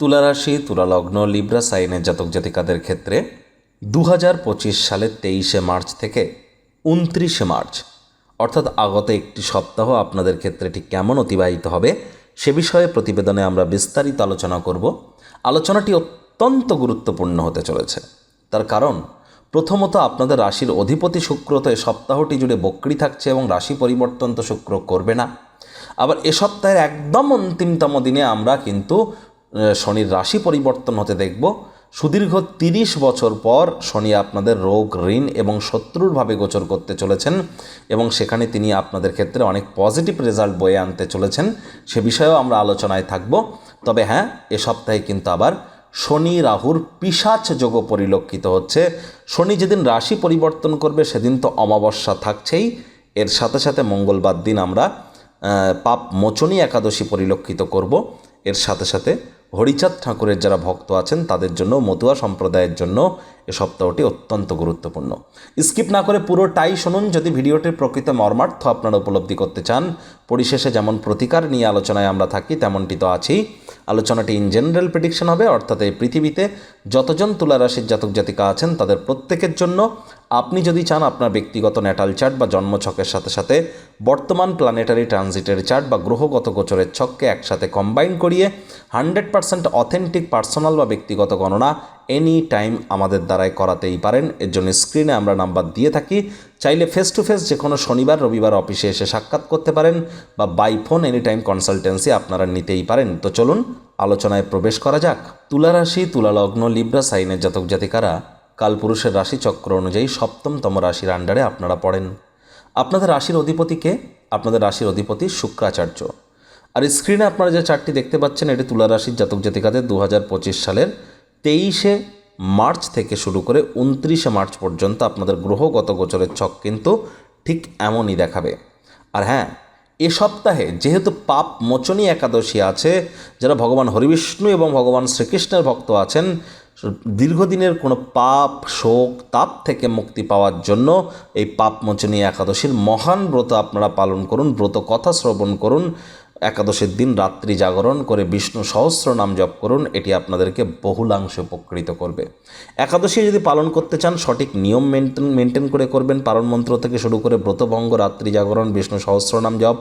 তুলারাশি, তুলালগ্ন, Libra সাইনের জাতক জাতিকাদের ক্ষেত্রে দু হাজার পঁচিশ সালের তেইশে মার্চ থেকে উনত্রিশে মার্চ, অর্থাৎ আগত একটি সপ্তাহ আপনাদের ক্ষেত্রে ঠিক কেমন অতিবাহিত হবে সে বিষয়ে প্রতিবেদনে আমরা বিস্তারিত আলোচনা করব। আলোচনাটি অত্যন্ত গুরুত্বপূর্ণ হতে চলেছে। তার কারণ, প্রথমত আপনাদের রাশির অধিপতি শুক্র তো এ সপ্তাহটি জুড়ে বক্রি থাকছে এবং রাশি পরিবর্তন তো শুক্র করবে না। আবার এ সপ্তাহের একদম অন্তিমতম দিনে আমরা কিন্তু শনির রাশি পরিবর্তন হতে দেখব। সুদীর্ঘ তিরিশ বছর পর শনি আপনাদের রোগ, ঋণ এবং শত্রুরভাবে গোচর করতে চলেছেন এবং সেখানে তিনি আপনাদের ক্ষেত্রে অনেক পজিটিভ রেজাল্ট বয়ে আনতে চলেছেন। সে বিষয়েও আমরা আলোচনায় থাকব। তবে হ্যাঁ এ সপ্তাহে কিন্তু আবার শনি রাহুর পিসাচ যোগ পরিলক্ষিত হচ্ছে। শনি যেদিন রাশি পরিবর্তন করবে, সেদিন তো অমাবস্যা থাকছেই। এর সাথে সাথে মঙ্গলবার দিন আমরা পাপ মোচনী একাদশী পরিলক্ষিত করব। এর সাথে সাথে হরিচাঁদ ঠাকুরের যারা ভক্ত আছেন তাদের জন্য মতুয়া সম্প্রদায়ের জন্য এ সপ্তাহটি অত্যন্ত গুরুত্বপূর্ণ। স্কিপ না করে পুরোটাই শুনুন যদি ভিডিওটির প্রকৃত মর্মার্থ আপনারা উপলব্ধি করতে চান। পরিশেষে যেমন প্রতিকার নিয়ে আলোচনায় আমরা থাকি, তেমনটি তো আছেই। আলোচনাটি ইন জেনারেল প্রেডিকশন হবে, অর্থাৎ এই পৃথিবীতে যতজন তুলা রাশির জাতক জাতিকা আছেন, তাদের প্রত্যেকের জন্য আপনি যদি চান আপনার ব্যক্তিগত ন্যাটাল চার্ট বা জন্মছকের সাথে সাথে বর্তমান প্ল্যানেটারি ট্রানজিটের চার্ট বা গ্রহগত গোচরের ছককে একসাথে কম্বাইন করিয়ে হান্ড্রেড পার্সেন্ট অথেন্টিক পার্সোনাল বা ব্যক্তিগত গণনা এনি টাইম আমাদের দ্বারাই করাতেই পারেন। এর জন্য স্ক্রিনে আমরা নাম্বার দিয়ে থাকি। চাইলে ফেস টু ফেস যে কোনো শনিবার, রবিবার অফিসে এসে সাক্ষাৎ করতে পারেন বা by phone any time consultancy আপনারা নিতেই পারেন। তো চলুন, আলোচনায় প্রবেশ করা যাক। তুলা রাশি, তুলা লগ্ন, লিব্রা, সাইনের জাতক জাতিকারা রাশি চক্র অনুযায়ী সপ্তমতম রাশির আন্ডারে আপনারা পড়েন। আপনাদের রাশির অধিপতিকে আপনাদের রাশির অধিপতি শুক্রাচার্য। আর স্ক্রিনে আপনারা যে চারটি দেখতে পাচ্ছেন, এটি তুলা রাশির জাতক জাতিকাদের দু হাজার পঁচিশ সালের তেইশে মার্চ থেকে শুরু করে উনত্রিশে মার্চ পর্যন্ত আপনাদের গ্রহগত গোচরের ছক কিন্তু ঠিক এমনই দেখাবে। আর হ্যাঁ এ সপ্তাহে যেহেতু পাপ মোচনী একাদশী আছে, যারা ভগবান হরিবিষ্ণু এবং ভগবান শ্রীকৃষ্ণের ভক্ত আছেন, দীর্ঘদিনের কোনো পাপ, শোক, তাপ থেকে মুক্তি পাওয়ার জন্য এই পাপ মোচনী একাদশীর মহান ব্রত আপনারা পালন করুন, ব্রত কথা শ্রবণ করুন। একাদশীর দিন রাত্রি জাগরণ করে বিষ্ণু সহস্র নাম জপ করুন, এটি আপনাদেরকে বহুলাংশে উপকৃত করবে। একাদশী যদি পালন করতে চান, সঠিক নিয়ম মেনটেন মেনটেন করে করবেন। পালন মন্ত্র থেকে শুরু করে ব্রতভঙ্গ রাত্রি জাগরণ, বিষ্ণু সহস্র নাম জপ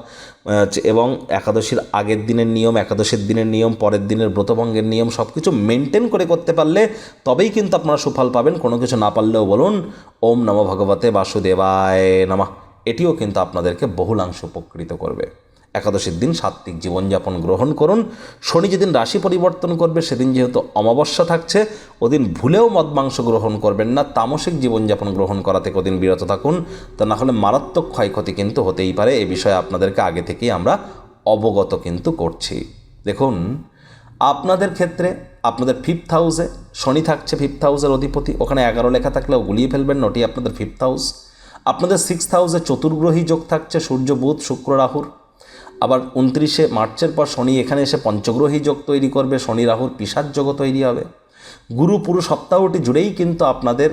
এবং একাদশীর আগের দিনের নিয়ম, একাদশীর দিনের নিয়ম, পরের দিনের ব্রতভঙ্গের নিয়ম সব কিছু মেনটেন করে করতে পারলে তবেই কিন্তু আপনারা সুফল পাবেন। কোনো কিছু না পারলেও বলুন, ওম নম ভগবতে বাসুদেবায় নমঃ। এটিও কিন্তু আপনাদেরকে বহুলাংশ উপকৃত করবে। একাদশীর দিন সাত্ত্বিক জীবনযাপন গ্রহণ করুন। শনি যেদিন রাশি পরিবর্তন করবে, সেদিন যেহেতু অমাবস্যা থাকছে, ওদিন ভুলেও মদ মাংস গ্রহণ করবেন না, তামসিক জীবনযাপন গ্রহণ করা থেকে ওদিন বিরত থাকুন। তা না হলে মারাত্মক ক্ষয়ক্ষতি কিন্তু হতেই পারে, এ বিষয়ে আপনাদেরকে আগে থেকেই আমরা অবগত কিন্তু করছি। দেখুন, আপনাদের ক্ষেত্রে আপনাদের ফিফথ হাউসে শনি থাকছে ফিফথ হাউসের অধিপতি, ওখানে এগারো লেখা থাকলেও গুলিয়ে ফেলবেন নটি আপনাদের ফিফথ হাউস আপনাদের সিক্সথ হাউসে চতুর্গ্রহী যোগ থাকছে, সূর্য, বুধ, শুক্র, রাহুর। আবার উনত্রিশে মার্চের পর শনি এখানে এসে পঞ্চগ্রহী যোগ তৈরি করবে, শনি রাহুর পিসার যোগও তৈরি হবে। গুরু পুরো সপ্তাহটি জুড়েই কিন্তু আপনাদের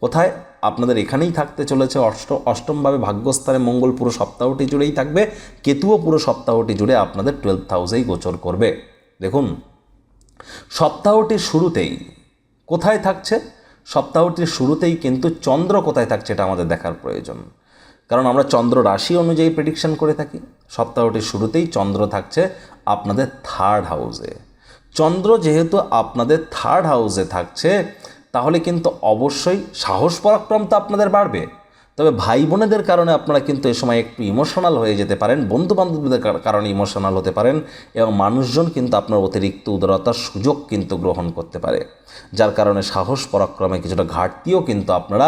কোথায়? আপনাদের এখানেই থাকতে চলেছে। অষ্ট, অষ্টমভাবে ভাগ্যস্থানে মঙ্গল পুরো সপ্তাহটি জুড়েই থাকবে। কেতুও পুরো সপ্তাহটি জুড়ে আপনাদের টুয়েলভ হাউসেই গোচর করবে। দেখুন, সপ্তাহটির শুরুতেই কোথায় থাকছে? সপ্তাহটির শুরুতেই কিন্তু চন্দ্র কোথায় থাকছে এটা আমাদের দেখার প্রয়োজন। কারণ আমরা চন্দ্র রাশি অনুযায়ী প্রেডিকশন করে থাকি। সপ্তাহটির শুরুতেই চন্দ্র থাকছে আপনাদের থার্ড হাউসে চন্দ্র যেহেতু আপনাদের থার্ড হাউসে থাকছে, তাহলে কিন্তু অবশ্যই সাহস পরাক্রম তো আপনাদের বাড়বে। তবে ভাই বোনেদের কারণে আপনারা কিন্তু এ সময় একটু ইমোশনাল হয়ে যেতে পারেন বন্ধু বান্ধবদের কারণে ইমোশনাল হতে পারেন এবং মানুষজন কিন্তু আপনার অতিরিক্ত উদারতার সুযোগ কিন্তু গ্রহণ করতে পারে। যার কারণে সাহস পরাক্রমে কিছুটা ঘাটতিও কিন্তু আপনারা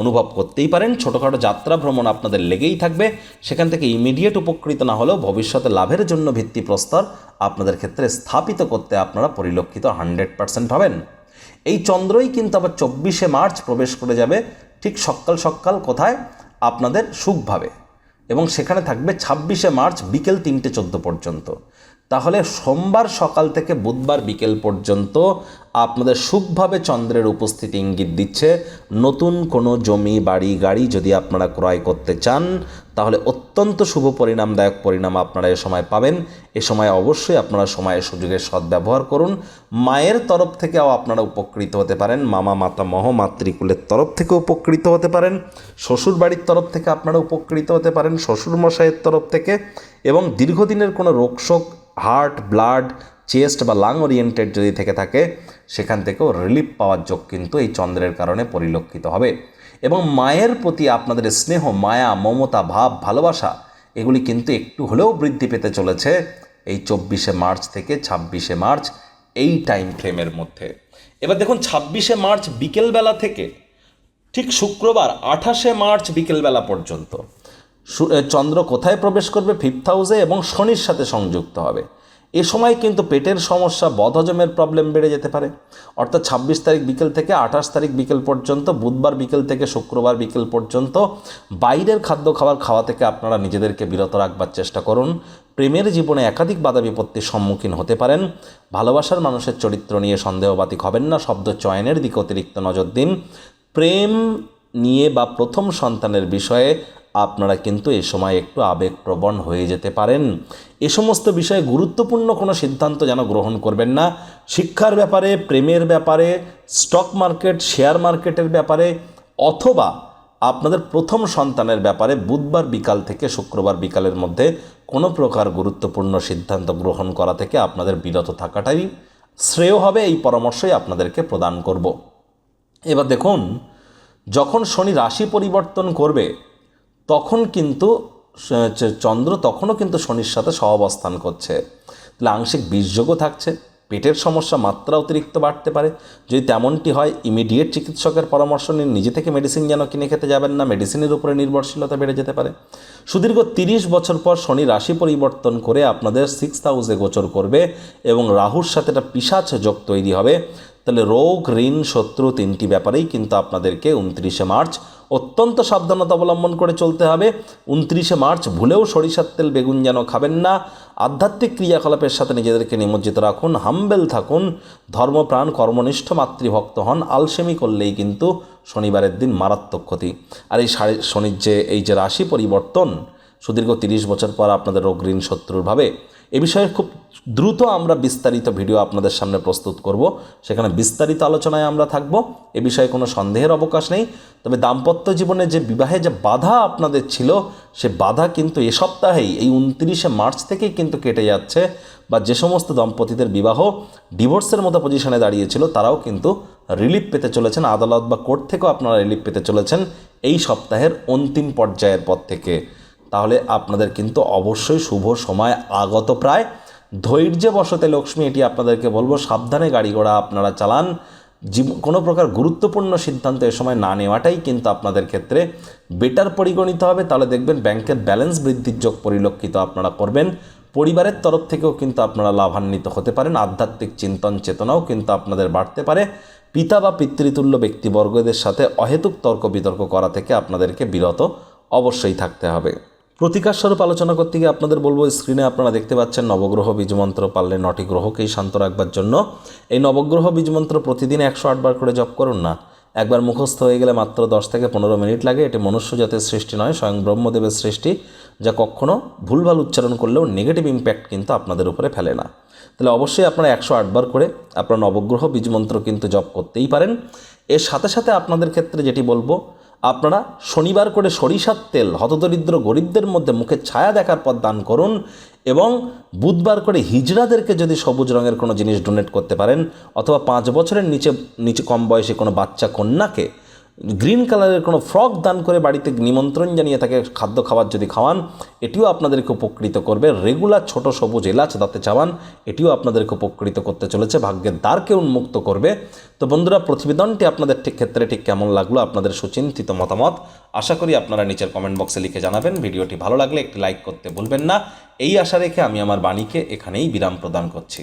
অনুভব করতেই পারেন। ছোটোখাটো যাত্রা ভ্রমণ আপনাদের লেগেই থাকবে। সেখান থেকে ইমিডিয়েট উপকৃত না হলেও ভবিষ্যতে লাভের জন্য ভিত্তিপ্রস্তর আপনাদের ক্ষেত্রে স্থাপিত করতে আপনারা পরিলক্ষিত হান্ড্রেড পার্সেন্ট হবেন। এই চন্দ্রই কিন্তু আবার চব্বিশে মার্চ প্রবেশ করে যাবে। ঠিক সকাল সকাল কোথায়? আপনাদের সুখভাবে। এবং সেখানে থাকবে ছাব্বিশে মার্চ বিকেল তিনটে চোদ্দ পর্যন্ত। তাহলে সোমবার সকাল থেকে বুধবার বিকেল পর্যন্ত আপনাদের সুখভাবে চন্দ্রের উপস্থিতি ইঙ্গিত দিচ্ছে। নতুন কোনো জমি, বাড়ি, গাড়ি যদি আপনারা ক্রয় করতে চান, তাহলে অত্যন্ত শুভ পরিণামদায়ক পরিণাম আপনারা এ সময় পাবেন। এ সময় অবশ্যই আপনারা সময়ের সুযোগের সদ্ব্যবহার করুন। মায়ের তরফ থেকেও আপনারা উপকৃত হতে পারেন। মামা, মাতা মহ, মাতৃকুলের তরফ থেকে উপকৃত হতে পারেন। শ্বশুর বাড়ির তরফ থেকে আপনারা উপকৃত হতে পারেন। শ্বশুর মশাইয়ের তরফ থেকে এবং দীর্ঘদিনের কোনো রোগশোক হার্ট, ব্লাড, চেস্ট বা লাং ওরিয়েন্টেড যদি থেকে থাকে, সেখান থেকেও রিলিফ পাওয়ার যোগ কিন্তু এই চন্দ্রের কারণে পরিলক্ষিত হবে। এবং মায়ের প্রতি আপনাদের স্নেহ, মায়া, মমতা, ভাব, ভালোবাসা, এগুলি কিন্তু একটু হলেও বৃদ্ধি পেতে চলেছে এই চব্বিশে মার্চ থেকে ছাব্বিশে মার্চ এই টাইম ফ্রেমের মধ্যে। এবার দেখুন, ছাব্বিশে মার্চ বিকেলবেলা থেকে ঠিক শুক্রবার আঠাশে মার্চ বিকেলবেলা পর্যন্ত। চন্দ্র কোথায় প্রবেশ করবে? ফিফথ হাউসে এবং শনির সাথে সংযুক্ত হবে। এ সময় কিন্তু পেটের সমস্যা, বদহজমের প্রবলেম বেড়ে যেতে পারে। অর্থাৎ ছাব্বিশ তারিখ বিকেল থেকে আঠাশ তারিখ বিকেল পর্যন্ত, বুধবার বিকেল থেকে শুক্রবার বিকেল পর্যন্ত বাইরের খাদ্য খাবার খাওয়া থেকে আপনারা নিজেদেরকে বিরত রাখবার চেষ্টা করুন। প্রেমের জীবনে একাধিক বাধা বিপত্তির সম্মুখীন হতে পারেন। ভালোবাসার মানুষের চরিত্র নিয়ে সন্দেহবাতিক হবেন না। শব্দ চয়নের দিকে অতিরিক্ত নজর দিন। প্রেম নিয়ে বা প্রথম সন্তানের বিষয়ে আপনারা কিন্তু এ সময় একটু আবেগপ্রবণ হয়ে যেতে পারেন। এ সমস্ত বিষয়ে গুরুত্বপূর্ণ কোনো সিদ্ধান্ত যেন গ্রহণ করবেন না। শিক্ষার ব্যাপারে, প্রেমের ব্যাপারে, স্টক মার্কেট, শেয়ার মার্কেটের ব্যাপারে, অথবা আপনাদের প্রথম সন্তানের ব্যাপারে বুধবার বিকাল থেকে শুক্রবার বিকালের মধ্যে কোনো প্রকার গুরুত্বপূর্ণ সিদ্ধান্ত গ্রহণ করা থেকে আপনাদের বিরত থাকাটাই শ্রেয় হবে, এই পরামর্শই আপনাদেরকে প্রদান করব। এবার দেখুন, যখন শনি রাশি পরিবর্তন করবে তখন কিন্তু চন্দ্র তখনও কিন্তু শনির সাথে সহাবস্থান করছে। তাহলে আংশিক বীজযোগও থাকছে, পেটের সমস্যা মাত্রা অতিরিক্ত বাড়তে পারে। যদি তেমনটি হয় ইমিডিয়েট চিকিৎসকের পরামর্শ নিন, নিজে থেকে মেডিসিন যেন কিনে খেতে যাবেন না মেডিসিনের উপরে নির্ভরশীলতা বেড়ে যেতে পারে। সুদীর্ঘ তিরিশ বছর পর শনি রাশি পরিবর্তন করে আপনাদের সিক্স হাউসে গোচর করবে এবং রাহুর সাথে একটা পিসাচ যোগ তৈরি হবে। তাহলে রোগ, ঋণ, শত্রু তিনটি ব্যাপারেই কিন্তু আপনাদেরকে উনত্রিশে মার্চ অত্যন্ত সাবধানতা অবলম্বন করে চলতে হবে। উনত্রিশে মার্চ ভুলেও সরিষার তেল বেগুন যেন খাবেন না। আধ্যাত্মিক ক্রিয়াকলাপের সাথে নিজেদেরকে নিমজ্জিত রাখুন হাম্বেল থাকুন। ধর্মপ্রাণ, কর্মনিষ্ঠ মাতৃভক্ত হন, আলসেমি করলেই কিন্তু শনিবারের দিন মারাত্মক ক্ষতি। আর এই শনির যে এই যে রাশি পরিবর্তন, সুদীর্ঘ তিরিশ বছর পর আপনাদের রোগ ঋণ শত্রুর ভাবে এ বিষয়ে খুব দ্রুত আমরা বিস্তারিত ভিডিও আপনাদের সামনে প্রস্তুত করব। সেখানে বিস্তারিত আলোচনায় আমরা থাকব। এ বিষয়ে কোনো সন্দেহের অবকাশ নেই। তবে দাম্পত্য জীবনে যে বিবাহে যে বাধা আপনাদের ছিল, সে বাধা কিন্তু এ সপ্তাহেই, এই উনত্রিশে মার্চ থেকেই কিন্তু কেটে যাচ্ছে বা যে সমস্ত দম্পতিদের বিবাহ ডিভোর্সের মতো পজিশনে দাঁড়িয়েছিল, তারাও কিন্তু রিলিফ পেতে চলেছেন। আদালত বা কোর্ট থেকেও আপনারা রিলিফ পেতে চলেছেন এই সপ্তাহের অন্তিম পর্যায়ের পর থেকে। তাহলে আপনাদের কিন্তু অবশ্যই শুভ সময় আগত প্রায়। ধৈর্যে বসতে লক্ষ্মী, এটি আপনাদেরকে বলব, সাবধানে গাড়ি ঘোড়া আপনারা চালান। কোনো প্রকার গুরুত্বপূর্ণ সিদ্ধান্ত এ সময় না নেওয়াটাই কিন্তু আপনাদের ক্ষেত্রে বেটার পরিগণিত হবে। তাহলে দেখবেন ব্যাংকের ব্যালেন্স বৃদ্ধির যোগ পরিলক্ষিত আপনারা করবেন। পরিবারের তরফ থেকেও কিন্তু আপনারা লাভান্বিত হতে পারেন। আধ্যাত্মিক চিন্তন চেতনাও কিন্তু আপনাদের বাড়তে পারে। পিতা বা পিতৃতুল্য ব্যক্তিবর্গদের সাথে অহেতুক তর্ক বিতর্ক করা থেকে আপনাদেরকে বিরত অবশ্যই থাকতে হবে। প্রতিকার স্বরূপ আলোচনা করতে গিয়ে আপনাদের বলব স্ক্রিনে আপনারা দেখতে পাচ্ছেন নবগ্রহ বীজমন্ত্র পারলে নটি গ্রহকেই শান্ত রাখবার জন্য। এই নবগ্রহ বীজমন্ত্র প্রতিদিন একশো আটবার করে জপ করুন না। একবার মুখস্থ হয়ে গেলে মাত্র দশ থেকে পনেরো মিনিট লাগে। এটি মনুষ্য জাতের সৃষ্টি নয়, স্বয়ং ব্রহ্মদেবের সৃষ্টি, যা কখনো ভুলভাল উচ্চারণ করলেও নেগেটিভ ইম্প্যাক্ট কিন্তু আপনাদের উপরে ফেলে না। তাহলে অবশ্যই আপনারা একশো আটবার করে আপনার নবগ্রহ বীজমন্ত্র কিন্তু জপ করতেই পারেন। এর সাথে সাথে আপনাদের ক্ষেত্রে যেটি বলব আপনারা শনিবার করে সরিষার তেল, হতদরিদ্র গরিবদের মধ্যে মুখে ছায়া দেখার পর দান করুন এবং বুধবার করে হিজড়াদেরকে যদি সবুজ রঙের কোনো জিনিস ডোনেট করতে পারেন অথবা পাঁচ বছরের নিচে নিচে কম বয়সে কোনো বাচ্চা কন্যাকে গ্রিন কালারের কোনো ফ্রক দান করে বাড়িতে নিমন্ত্রণ জানিয়ে তাকে খাদ্য খাবার যদি খাওয়ান, এটিও আপনাদেরকে উপকৃত করবে। রেগুলার ছোট সবুজ এলাচ দাঁতে চাওয়ান, এটিও আপনাদেরকে উপকৃত করতে চলেছে। ভাগ্যের দ্বারকে উন্মুক্ত করবে। তো বন্ধুরা, প্রতিবেদনটি আপনাদের ঠিক ক্ষেত্রে ঠিক কেমন লাগল, আপনাদের সুচিন্তিত মতামত, আশা করি আপনারা নিচের কমেন্ট বক্সে লিখে জানাবেন। ভিডিওটি ভালো লাগলে একটি লাইক করতে ভুলবেন না। এই আশা রেখে আমি আমার বাণীকে এখানেই বিরাম প্রদান করছি।